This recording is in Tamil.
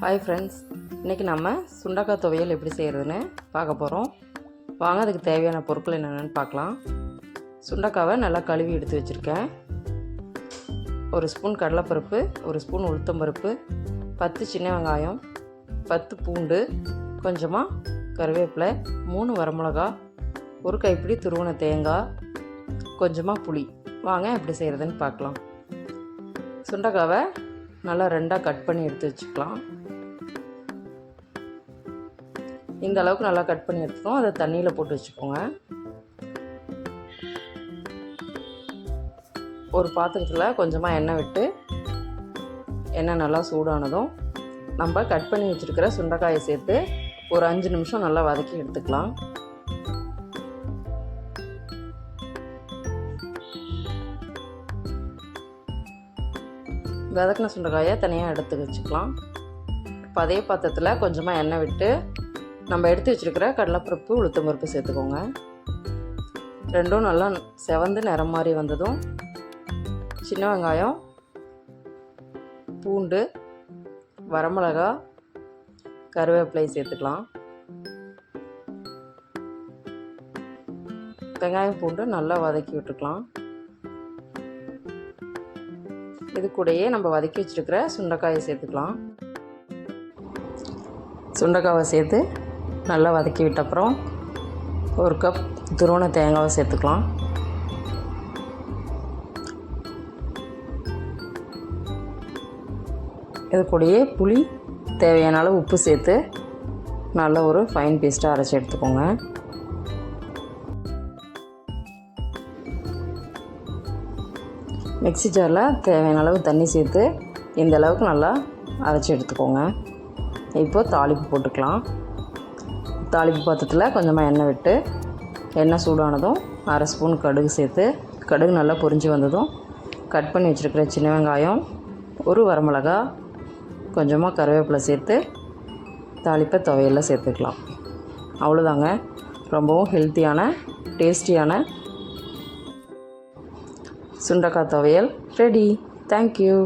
ஹாய் ஃப்ரெண்ட்ஸ் இன்றைக்கி நம்ம சுண்டக்காய் துவையல் எப்படி செய்கிறதுன்னு பார்க்க போகிறோம் வாங்க அதுக்கு தேவையான பொருட்கள் என்னென்னு பார்க்கலாம். சுண்டக்காவை நல்லா கழுவி எடுத்து வச்சுருக்கேன். ஒரு ஸ்பூன் கடலைப்பருப்பு ஒரு ஸ்பூன் உளுத்தம்பருப்பு பத்து சின்ன வெங்காயம் பத்து பூண்டு கொஞ்சமாக கருவேப்பிலை மூணு வரமிளகா ஒரு கைப்பிடி துருவன தேங்காய் கொஞ்சமாக புளி. வாங்க எப்படி செய்கிறதுன்னு பார்க்கலாம். சுண்டக்காவை நல்லா ரெண்டாக கட் பண்ணி எடுத்து வச்சுக்கலாம். இந்த அளவுக்கு நல்லா கட் பண்ணி எடுத்துக்கோம் அதை தண்ணியில் போட்டு வச்சுக்கோங்க. ஒரு பாத்திரத்தில் கொஞ்சமாக எண்ணெய் விட்டு எண்ணெய் நல்லா சூடானதும் நம்ம கட் பண்ணி வச்சுருக்கிற சுண்டைக்காயை சேர்த்து ஒரு அஞ்சு நிமிஷம் நல்லா வதக்கி எடுத்துக்கலாம். வதக்கின சுண்டைக்காயை தனியாக எடுத்து வச்சுக்கலாம். இப்போ அதே பாத்திரத்தில் கொஞ்சமாக எண்ணெய் விட்டு நம்ம எடுத்து வச்சுருக்கிற கடலைப்பருப்பு உளுத்தம் பருப்பு சேர்த்துக்கோங்க. ரெண்டும் நல்லா செவந்து நிறம் மாதிரி வந்ததும் சின்ன வெங்காயம் பூண்டு வரமிளகா கருவேப்பிலை சேர்த்துக்கலாம். வெங்காயம் பூண்டு நல்லா வதக்கி விட்டுக்கலாம். இது கூடயே நம்ம வதக்கி வச்சுருக்கிற சுண்டைக்காயை சேர்த்துக்கலாம். சுண்டைக்காவை சேர்த்து நல்லா வதக்கி விட்ட அப்புறம் ஒரு கப் துருவண தேங்காவை சேர்த்துக்கலாம். இது கூடயே புளி தேவையான அளவு உப்பு சேர்த்து நல்ல ஒரு ஃபைன் பேஸ்ட்டாக அரைச்சி எடுத்துக்கோங்க. மிக்ஸி ஜாரில் தேவையான அளவு தண்ணி சேர்த்து இந்த அளவுக்கு நல்லா அரைச்சி எடுத்துக்கோங்க. இப்போது தாளிப்பு போட்டுக்கலாம். தாளிப்பு பாத்திரத்தில் கொஞ்சமாக எண்ணெய் விட்டு எண்ணெய் சூடானதும் அரை ஸ்பூன் கடுகு சேர்த்து கடுகு நல்லா பொரிஞ்சு வந்ததும் கட் பண்ணி வச்சுருக்கிற சின்ன வெங்காயம் ஒரு வரமிளகா கொஞ்சமாக கருவேப்பிலை சேர்த்து தாளிப்பை துவையலில் சேர்த்துக்கலாம். அவ்வளோதாங்க ரொம்பவும் ஹெல்த்தியான டேஸ்டியான சுண்டக்காய் துவையல். Ready thank you